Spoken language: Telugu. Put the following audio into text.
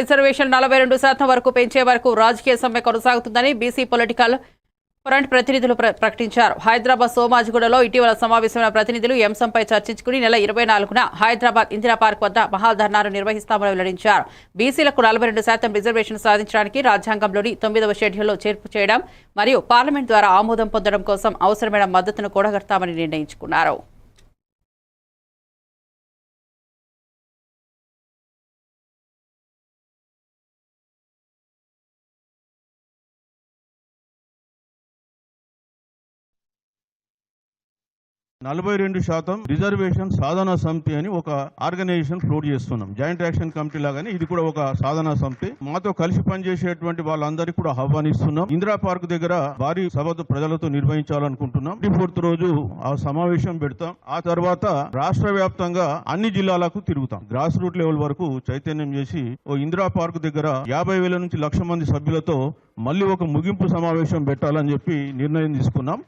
రిజర్వేషన్ నలభై రెండు శాతం వరకు పెంచే వరకు రాజకీయ సమ్మె కొనసాగుతుందని బీసీ పొలిటికల్ ఫ్రంట్ ప్రతినిధులు ప్రకటించారు. హైదరాబాద్ సోమాజిగూడలో ఇటీవల సమావేశమైన ప్రతినిధులు ఈ అంశంపై చర్చించుకుని నెల ఇరవై నాలుగున హైదరాబాద్ ఇందిరా పార్క్ వద్ద మహాధర్నాను నిర్వహిస్తామని వెల్లడించారు. బీసీలకు నలభై రెండు శాతం రిజర్వేషన్ సాధించడానికి రాజ్యాంగంలోని తొమ్మిదవ షెడ్యూల్లో చేర్పు చేయడం మరియు పార్లమెంట్ ద్వారా ఆమోదం పొందడం కోసం అవసరమైన మద్దతును కూడగడతామని నిర్ణయించుకున్నారు. నలభై రెండు శాతం రిజర్వేషన్ సాధనా సమితి అని ఒక ఆర్గనైజేషన్ ఫ్లోట్ చేస్తున్నాం. జాయింట్ యాక్షన్ కమిటీ లాగానే ఇది కూడా ఒక సాధనా సమితి. మాతో కలిసి పనిచేసేటువంటి వాళ్ళందరికీ కూడా ఆహ్వానిస్తున్నాం. ఇందిరా పార్క్ దగ్గర భారీ సభ ప్రజలతో నిర్వహించాలనుకుంటున్నాం. ఫోర్త్ రోజు ఆ సమావేశం పెడతాం. ఆ తర్వాత రాష్ట్ర వ్యాప్తంగా అన్ని జిల్లాలకు తిరుగుతాం. గ్రాస్ రూట్ లెవెల్ వరకు చైతన్యం చేసి ఓ ఇందిరా పార్క్ దగ్గర యాభై వేల నుంచి లక్ష మంది సభ్యులతో మళ్ళీ ఒక ముగింపు సమావేశం పెట్టాలని చెప్పి నిర్ణయం తీసుకున్నాం.